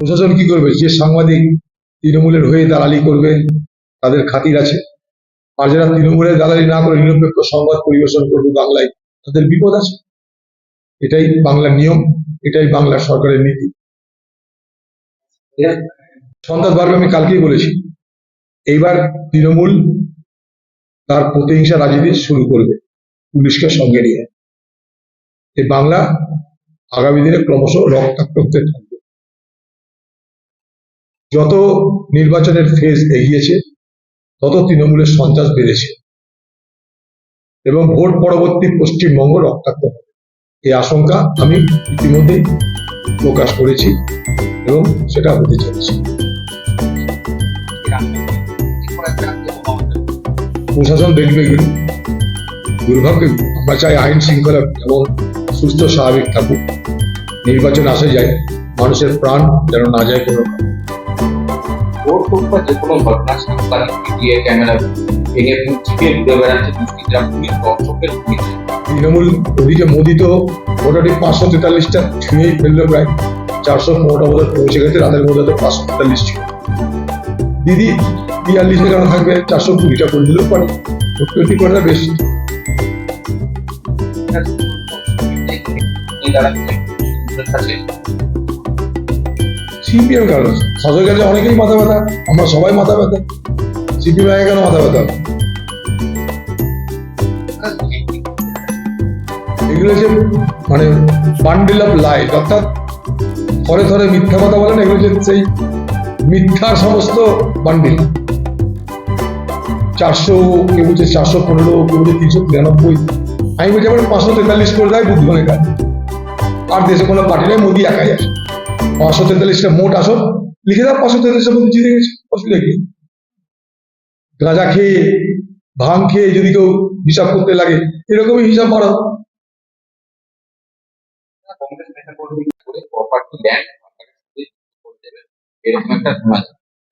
প্রশাসন কি করবে? যে সাংবাদিক তৃণমূলের হয়ে দালালি করবে তাদের খাতির আছে। আর যারা তৃণমূলের দালালি না করে নিরপেক্ষ সংবাদ পরিবেশন করবে বাংলায়, তাদের বিপদ আছে। এটাই বাংলার নিয়ম, এটাই বাংলা সরকারের নীতি। সন্ত্রাস বাড়বে আমি কালকেই বলেছি, এইবার তৃণমূল তার প্রতিহিংসা রাজনীতি শুরু করবে পুলিশকে সঙ্গে নিয়ে। এই বাংলা আগামী দিনে ক্রমশ রক্তাক্ত থাকবে। যত নির্বাচনের ফেজ এগিয়েছে, তত তৃণমূলের সন্ত্রাস বেড়েছে। এবং ভোট পরবর্তী পশ্চিমবঙ্গ রক্তাক্ত হবে। এই আশঙ্কা আমি ইতিমধ্যেই প্রকাশ করেছি এবং সেটা হতে চলেছে। প্রশাসন দেখবে এগুলো দুর্ভাগ্য, আমরা চাই আইন শৃঙ্খলা এবং সুস্থ স্বাভাবিক থাকুক। নির্বাচন আসে যায়, মানুষের প্রাণ যেন না যায় কোনো ভোট হোক বা যে কোনো ঘটনা সাংবাদিক মিডিয়া ক্যামেরা ভেঙে চিপে ঘুরে বেড়াচ্ছে দুষ্কৃতীরা পুলিশ দর্শকের ভূমিকা তৃণমূল ওদিকে মোদি তো মোটামুটি পাঁচশো তেতাল্লিশটা ছুঁয়েই ফেলল প্রায় চারশো পনেরোটা বোধ পৌঁছে গেছে রাতের মধ্যে তো পাঁচশো তেতাল্লিশ ছিল। দিদি বিয়াল্লিশে কেন থাকবে চারশো কুড়িটা করে দিলেও পারে। ভোটপেটি করে বেশি। কাছে সিপিএম কেন? শাসক গেলে অনেকেই মাথা ব্যথা, আমরা সবাই মাথা ব্যথা। সিপিএম আগে কেন মাথা ব্যথা? এগুলো যে মানে বান্ডিল অফ লাইট অর্থাৎ থরে থরে মিথ্যা কথা বলেন, এগুলো যে সেই মিথ্যার সমস্ত বান্ডিল চারশো, কেউ বলছে চারশো পনেরো, কেউ বলছে তিনশো তিরানব্বই। আমি বলছি আমার পাঁচশো তেতাল্লিশ করে দেয় কাজ আর দেশে কোনো পার্টি নেই, মোদি একাই আসে পাঁচশো তেতাল্লিশটা মোট আসন লিখে দাও পাঁচশো তেতাল্লিশটা মধ্যে জিতে গেছে অসুবিধা কি? গাঁজা খেয়ে ভাং খেয়ে যদি কেউ হিসাব করতে লাগে এরকমই হিসাব দেবে যায়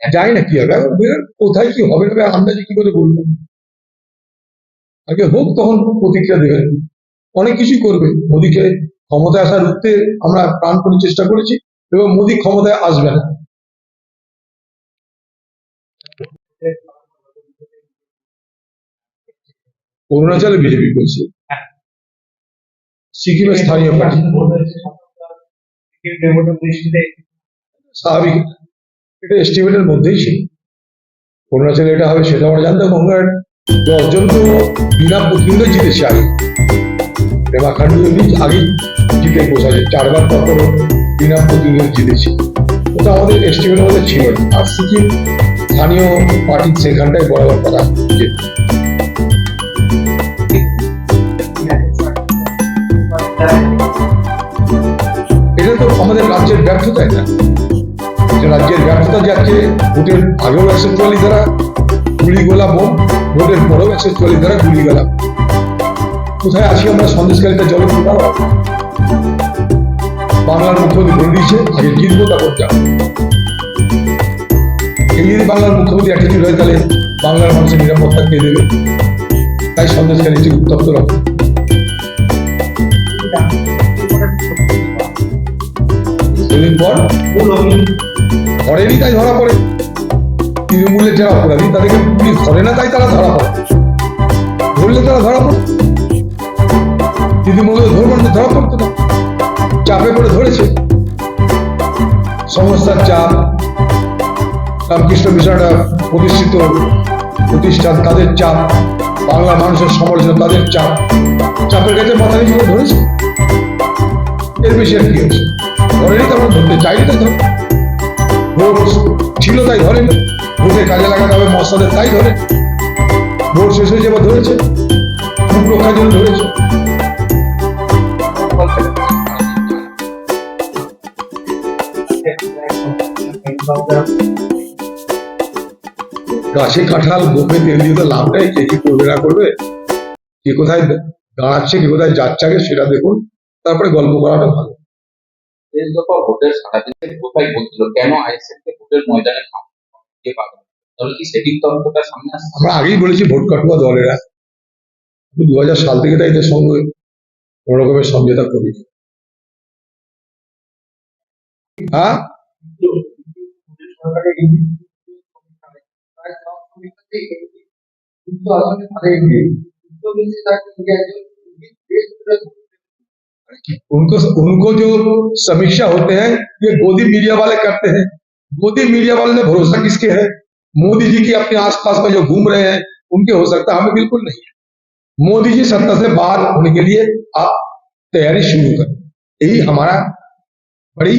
জানি না কি হবে কোথায় কি হবে না আন্দাজে কি করে বলব? আগে হোক তখন প্রতিক্রিয়া দেবেন অনেক কিছুই করবে। মোদীকে ক্ষমতা আসার উঠতে আমরা প্রাণ করে চেষ্টা করেছি। এবং মোদী ক্ষমতায় আসবে না অরুণাচলে বিজেপি করছে। সিকিমের স্থানীয় পার্টি। স্বাভাবিক। এটা এস্টিমেটের মধ্যেই ছিল। অরুণাচলে এটা হবে সেটা আমরা জানতাম। আমরা দশজন তো বিনা প্রতিদ্বন্দ্বে জিতেছে আগে। রেমা খান্ডু আগেই জিতে বসেছে। চারবার পর বিনা প্রতিদ্বন্দ্বে জিতেছে। ওটা আমাদের এস্টিমেটের মধ্যে ছিল। আর সিকিম স্থানীয় পার্টি সেখানটায় বরাবর কথা। এটা তো আমাদের রাজ্যের ব্যর্থতা রাজ্যের ব্যর্থতা যাচ্ছে, ভোটের আগেও একশো চুয়াল্লিশ ধারা গুলি গোলা বোম, ভোটের পরেও একশো চুয়াল্লিশ ধারা গুলি গোলা কোথায় আছি আমরা সন্দেশকারীটা জলে বাংলার মুখ্যমন্ত্রী ভোট দিয়েছে, আগে জিতবো তারপর যাব এই যদি বাংলার মুখ্যমন্ত্রী অ্যাটিটিউড হয় তাহলে বাংলার মানুষের নিরাপত্তা কে দেবে? তাই সন্দেশকারীটি উত্তপ্ত রকম সেদিন পর ধরেনি তাই ধরা পড়ে। তৃণমূলের যারা অপরাধী, তাদেরকে পুলিশ ধরে না তাই তারা ধরা পড়ে। ধরলে তারা ধরা পড়ে। তৃণমূলকে ধরবেন ধরা পড়তো চাপে পড়ে ধরেছে। সংস্থার চাপ, রামকৃষ্ণ মিশনটা প্রতিষ্ঠিত, প্রতিষ্ঠান তাদের চাপ, বাংলা মানুষের সমালোচনা তাদের চাপ। চাপের কাছে মাথা নিচু ধরেছে। এর বেশি আর কি হচ্ছে ধরেনি তখন ধরতে চাইনি তাই ধরে। ভোট ছিল তাই ধরে ভোটে কাজে লাগাতে হবে মশলাদের তাই ধরে ভোট শেষ হয়েছে এবার ধরেছে। মুখ রক্ষার জন্য ধরেছে। গাছে কাঁঠাল গোপে তেল দিয়ে তো লাভ নেই কে কি করবে না করবে? কে কোথায় দাঁড়াচ্ছে কে কোথায় যাচ্ছে আগে সেটা দেখুন। তারপরে গল্প করাটা ভালো। দফা ভোটের কোথায় বলছিল কেন ভোটের ময়দানে কে পাবে? তাহলে কি সেটিং তদন্তটা সামনে আসছে? আমরা আগেই বলেছি ভোট কাটুয়া দলেরা। দু হাজার সাল থেকে তাই এদের সঙ্গে কোনো রকমের সমঝোতা করি হ্যাঁ? उनको उनको जो समीक्षा होते हैं, ये गोदी मीडिया वाले करते हैं। गोदी मीडिया वाले ने भरोसा किसके है? मोदी जी के अपने आसपास में जो घूम रहे हैं, उनके हो सकता हमें बिल्कुल नहीं है। मोदी जी सत्ता से बाहर होने के लिए आप तैयारी शुरू करें। यही हमारा बड़ी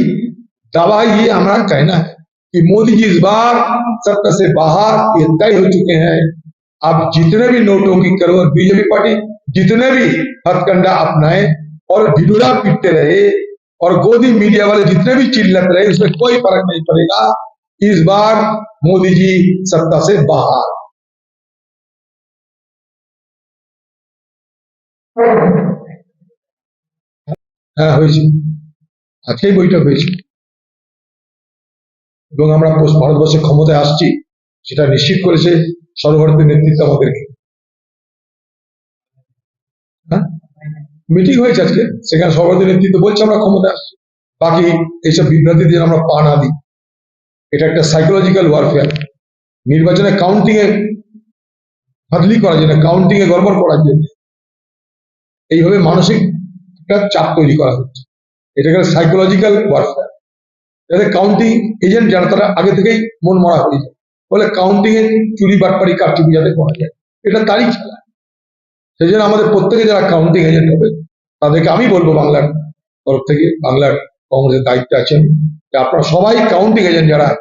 दावा ये हमारा कहना है। कि मोदी जी इस बार सत्ता से बाहर ये तय हो चुके हैं अब जितने भी नोटों की करो बीजेपी पार्टी जितने भी हथकंडा अपनाए और ढिडोरा पीटते रहे और गोदी मीडिया वाले जितने भी चिल्लत रहे उसमें कोई फर्क नहीं पड़ेगा इस बार मोदी जी सत्ता से बाहर হ্যাঁ হয়েছে আজকেই বৈঠক হয়েছে এবং আমরা পশ্চ- ভারতবর্ষে ক্ষমতায় আসছি, সেটা নিশ্চিত করেছে সর্বভারতীয় নেতৃত্ব আমাদেরকে। হ্যাঁ? মিটিং হয়েছে আজকে, সেখানে সর্বভারতীয় নেতৃত্ব বলছে আমরা ক্ষমতায় আসছি। বাকি এইসব বিভ্রান্তি দিয়ে আমরা পা না দিই। এটা একটা সাইকোলজিক্যাল ওয়ারফেয়ার নির্বাচনে কাউন্টিং এ বদলি করার জন্য কাউন্টিং এ গড়বড় করার জন্য। এইভাবে মানসিক একটা চাপ তৈরি করা হচ্ছে। এটাকে সাইকোলজিক্যাল ওয়ারফেয়ার এতে কাউন্টিং এজেন্ট যারা, তারা আগে থেকেই মন মরা হয়ে যায়। বলে কাউন্টিং এ চুরি, বাটপাড়ি, কারচুপি যাতে করা যায়। এটা তারই খেলা। সেই জন্য আমাদের প্রত্যেকে যারা কাউন্টিং এজেন্ট হবে, তাদেরকে আমি বলব বাংলার তরফ থেকে, বাংলার কংগ্রেসের দায়িত্বে আছেন যে আপনারা সবাই কাউন্টিং এজেন্ট যারা,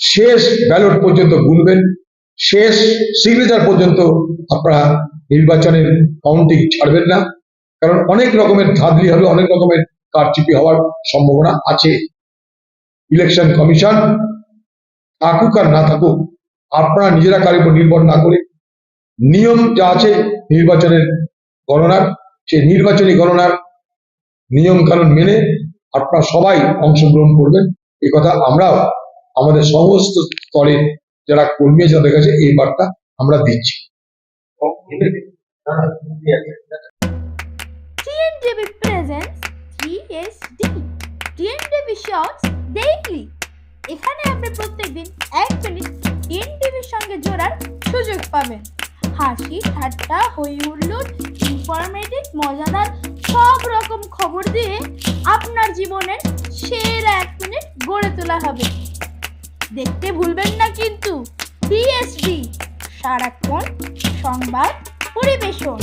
শেষ ব্যালট পর্যন্ত গুনবেন, শেষ সিগনেচার পর্যন্ত আপনারা নির্বাচনের কাউন্টিং ছাড়বেন না। কারণ অনেক রকমের ধাঁধলি হবে, অনেক রকমের কারচুপি হওয়ার সম্ভাবনা আছে। ইলেকশন কমিশন থাকুক আর না থাকুক, আপনারা নিজেরা কারোর উপর নির্ভর না করে নিয়ম যা আছে নির্বাচনের গণনার, সেই নির্বাচনী গণনার নিয়ম কানুন মেনে আপনারা সবাই অংশগ্রহণ করবেন। এই কথা আমরাও আমাদের সমস্ত স্তরে যারা কর্মী তাদের কাছে এই বার্তা আমরা দিচ্ছি। TNTV presents 3SD TNTV Shorts Daily এখানে আপনি প্রত্যেকদিন এক মিনিট টিএনটিভির সঙ্গে জোড়ার সুযোগ পাবেন। হাসি, ঠাট্টা, হই হুল্লোড় ইনফরমেটিভ মজাদার, সব রকম খবর দিয়ে আপনার জীবনের সেরা এক মিনিট গড়ে তোলা হবে। দেখতে ভুলবেন না কিন্তু টিএসডি সারাক্ষণ সংবাদ পরিবেশন।